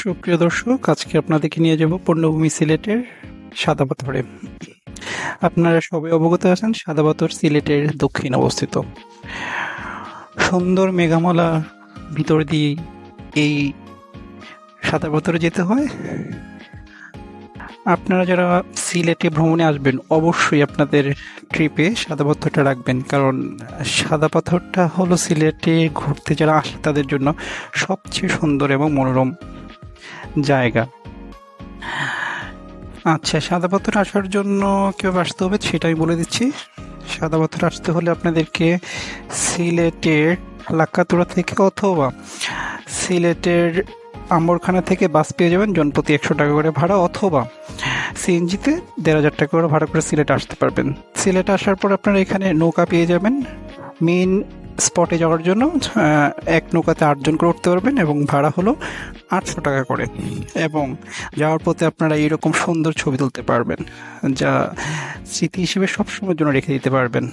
সুপ্রিয় দর্শক, আজকে আপনাদেরকে নিয়ে যাব পূর্ণভূমি সিলেটের সাদা পাথরে আপনারা সবাই অবগত আছেন সাদা পাথর সিলেটের দক্ষিণ অবস্থিত। সুন্দর মেঘামালা ভিতর দিয়ে এই সাদা পাথরে যেতে হয়। আপনারা যারা সিলেটে ভ্রমণে আসবেন, অবশ্যই আপনাদের ট্রিপে সাদা পাথরটা রাখবেন। কারণ সাদা পাথরটা হলো সিলেটে ঘুরতে যারা আসে তাদের জন্য সবচেয়ে সুন্দর এবং মনোরম জায়গা। আচ্ছা সাদা পাথর আসার জন্য কেউ আসতে হবে সেটা আমি বলে দিচ্ছি। সাদা পাথর আসতে হলে আপনাদেরকে সিলেটের লাক্কাতুরা থেকে অথবা সিলেটের আম্বরখানা থেকে বাস পেয়ে যাবেন, জনপ্রতি একশো টাকা করে ভাড়া, অথবা সিএনজিতে দেড় হাজার টাকা করে ভাড়া করে সিলেট আসতে পারবেন। সিলেট আসার পর আপনারা এখানে নৌকা পেয়ে যাবেন। মেন স্পটে যাওয়ার জন্য এক নৌকাতে আটজন করে উঠতে পারবেন এবং ভাড়া হলো আটশো টাকা করে। এবং যাওয়ার পথে আপনারা এরকম সুন্দর ছবি তুলতে পারবেন, যা স্মৃতি হিসেবে সবসময়ের জন্য রেখে দিতে পারবেন।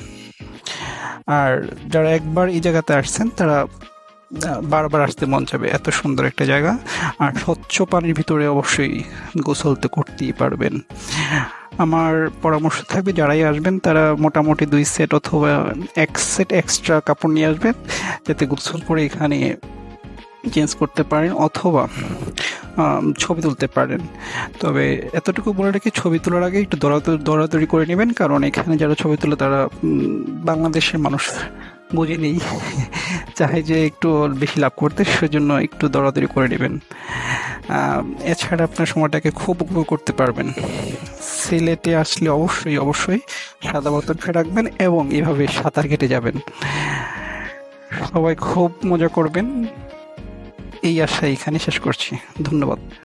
আর যারা একবার এই জায়গাতে আসছেন, তারা বারবার আসতে মন যাবে এত সুন্দর একটা জায়গা। আর স্বচ্ছ পানির ভিতরে অবশ্যই গোসল তো করতেই পারবেন। আমার পরামর্শ থাকবে যারাই আসবেন, তারা মোটামুটি দুই সেট অথবা এক সেট এক্সট্রা কাপড় নিয়ে আসবেন, যাতে গোসল করে এখানে চেঞ্জ করতে পারেন অথবা ছবি তুলতে পারেন। তবে এতটুকু বলে রেখে ছবি তোলার আগে একটু দৌড়াদৌড়ি দৌড়াদৌড়ি করে নেবেন, কারণ এখানে যারা ছবি তোলে তারা বাংলাদেশের মানুষ বুঝে নেই চাহে যে একটু বেশি লাভ করতে, সেজন্য একটু দৌড়াদৌড়ি করে নেবেন। এছাড়া আপনার সময়টাকে খুব উপভোগ করতে পারবেন। সিলেটে আসলে অবশ্যই অবশ্যই সাদা বোতলটা রাখবেন এবং এভাবে সাঁতার কেটে যাবেন। সবাই খুব মজা করবেন। এই আশা এখানে শেষ করছি। ধন্যবাদ।